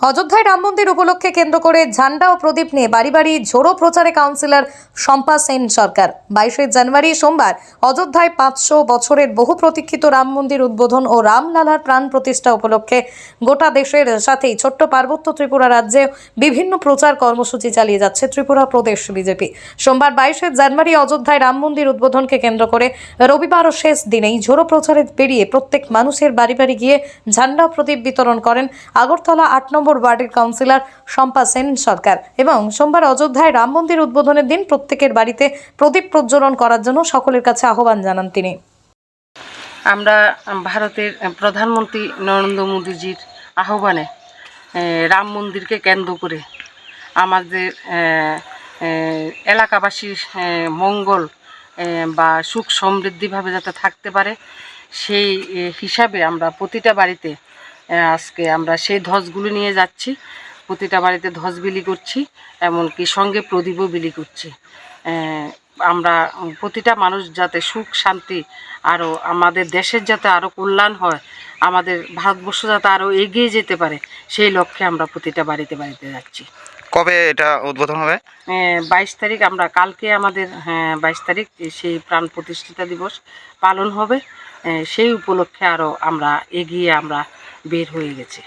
অযোধ্যায় রাম মন্দির উপলক্ষে কেন্দ্র করে ঝান্ডা ও প্রদীপ নিয়ে বাড়ি বাড়ি ঝোড়ো প্রচারে কাউন্সিলর শম্পা সেন সরকার। বাইশে জানুয়ারি সোমবার অযোধ্যায় পাঁচশো বছরের বহু প্রতীক্ষিত রাম মন্দির উদ্বোধন ও রামলালার প্রাণ প্রতিষ্ঠা উপলক্ষে গোটা দেশের সাথেই ছোট্ট পার্বত্য ত্রিপুরা রাজ্যে বিভিন্ন প্রচার কর্মসূচি চালিয়ে যাচ্ছে ত্রিপুরা প্রদেশ বিজেপি। সোমবার বাইশে জানুয়ারি অযোধ্যায় রাম মন্দির উদ্বোধনকে কেন্দ্র করে রবিবার ও শেষ দিনেই ঝোড়ো প্রচারে বেরিয়ে প্রত্যেক মানুষের বাড়ি বাড়ি গিয়ে ঝান্ডা প্রদীপ বিতরণ করেন আগরতলা আট নম্বর ওয়ার্ডের কাউন্সিলর শম্পা সেন সরকার এবং সোমবার অযোধ্যায় রাম মন্দির উদ্বোধনের দিন প্রত্যেকের বাড়িতে প্রদীপ প্রজ্বলন করার জন্য সকলের কাছে আহ্বান জানান তিনি। আমরা ভারতের প্রধানমন্ত্রী নরেন্দ্র মোদীজির আহ্বানে রাম মন্দিরকে কেন্দ্র করে আমাদের এলাকাবাসীর মঙ্গল বা সুখ সমৃদ্ধিভাবে যাতে থাকতে পারে, সেই হিসাবে আমরা প্রতিটা বাড়িতে আজকে আমরা সেই ধ্বজগুলো নিয়ে যাচ্ছি। প্রতিটা বাড়িতে ধ্বজ বিলি করছি এমনকি সঙ্গে প্রদীপও বিলি করছি। আমরা প্রতিটা মানুষ যাতে সুখ শান্তি আরও আমাদের দেশের যাতে আরও কল্যাণ হয় আমাদের ভারতবর্ষ যাতে আরও এগিয়ে যেতে পারে সেই লক্ষ্যে আমরা প্রতিটা বাড়িতে বাড়িতে যাচ্ছি। কবে এটা উদ্বোধন হবে? বাইশ তারিখ আমরা কালকে আমাদের হ্যাঁ বাইশ তারিখ সেই প্রাণ প্রতিষ্ঠিতা দিবস পালন হবে। সেই উপলক্ষে আরও আমরা এগিয়ে আমরা বের হয়ে গেছি।